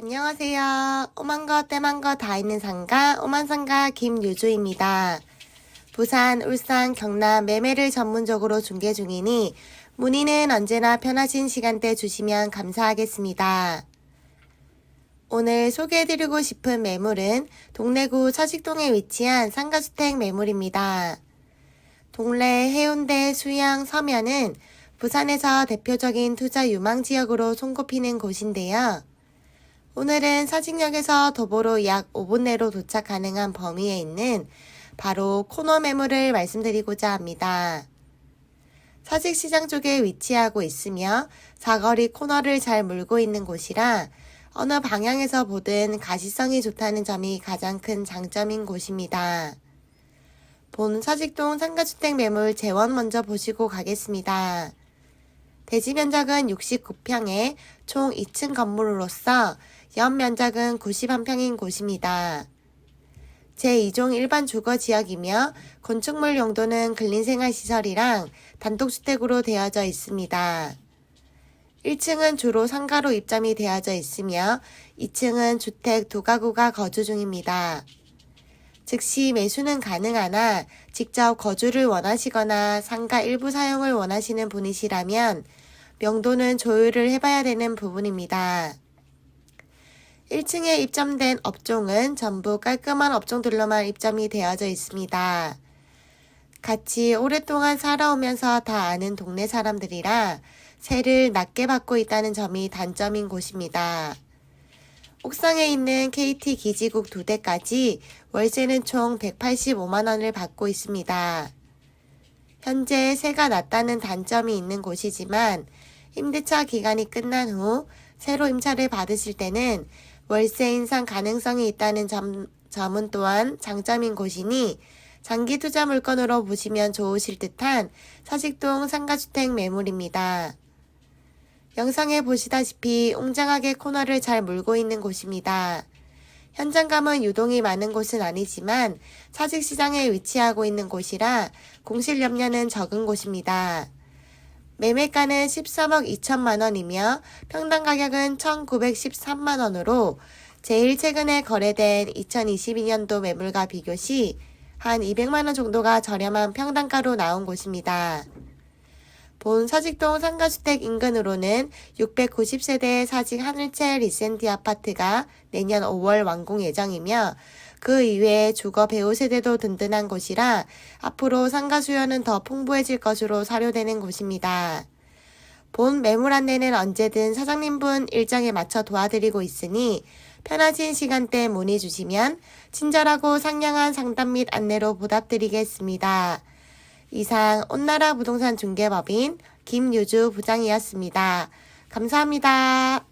안녕하세요. 오만 거, 때만 거 다 있는 상가, 오만상가 김유주입니다. 부산, 울산, 경남 매매를 전문적으로 중개 중이니 문의는 언제나 편하신 시간대 주시면 감사하겠습니다. 오늘 소개해드리고 싶은 매물은 동래구 서식동에 위치한 상가주택 매물입니다. 동래, 해운대, 수영, 서면은 부산에서 대표적인 투자 유망 지역으로 손꼽히는 곳인데요. 오늘은 사직역에서 도보로 약 5분 내로 도착 가능한 범위에 있는 바로 코너 매물을 말씀드리고자 합니다. 사직시장 쪽에 위치하고 있으며 사거리 코너를 잘 물고 있는 곳이라 어느 방향에서 보든 가시성이 좋다는 점이 가장 큰 장점인 곳입니다. 본 사직동 상가주택 매물 재원 먼저 보시고 가겠습니다. 대지 면적은 69평에 총 2층 건물로서 연 면적은 91평인 곳입니다. 제2종 일반 주거 지역이며 건축물 용도는 근린생활시설이랑 단독주택으로 되어져 있습니다. 1층은 주로 상가로 입점이 되어져 있으며 2층은 주택 두 가구가 거주 중입니다. 즉시 매수는 가능하나 직접 거주를 원하시거나 상가 일부 사용을 원하시는 분이시라면 명도는 조율을 해봐야 되는 부분입니다. 1층에 입점된 업종은 전부 깔끔한 업종들로만 입점이 되어져 있습니다. 같이 오랫동안 살아오면서 다 아는 동네 사람들이라 세를 낮게 받고 있다는 점이 단점인 곳입니다. 옥상에 있는 KT 기지국 두 대까지 월세는 총 185만원을 받고 있습니다. 현재 세가 낮다는 단점이 있는 곳이지만 임대차 기간이 끝난 후 새로 임차를 받으실 때는 월세 인상 가능성이 있다는 점, 점은 또한 장점인 곳이니 장기 투자 물건으로 보시면 좋으실 듯한 사직동 상가주택 매물입니다. 영상에 보시다시피 웅장하게 코너를 잘 물고 있는 곳입니다. 현장감은 유동이 많은 곳은 아니지만 사직시장에 위치하고 있는 곳이라 공실 염려는 적은 곳입니다. 매매가는 13억 2천만 원이며 평당 가격은 1,913만 원으로 제일 최근에 거래된 2022년도 매물과 비교 시 한 200만 원 정도가 저렴한 평당가로 나온 곳입니다. 본 서직동 상가주택 인근으로는 690세대의 사직 하늘채 리센티 아파트가 내년 5월 완공 예정이며 그 이외에 주거 배우 세대도 든든한 곳이라 앞으로 상가 수요는 더 풍부해질 것으로 사료되는 곳입니다. 본 매물 안내는 언제든 사장님분 일정에 맞춰 도와드리고 있으니 편하신 시간대 문의 주시면 친절하고 상냥한 상담 및 안내로 보답드리겠습니다. 이상 온나라 부동산 중개법인 김유주 부장이었습니다. 감사합니다.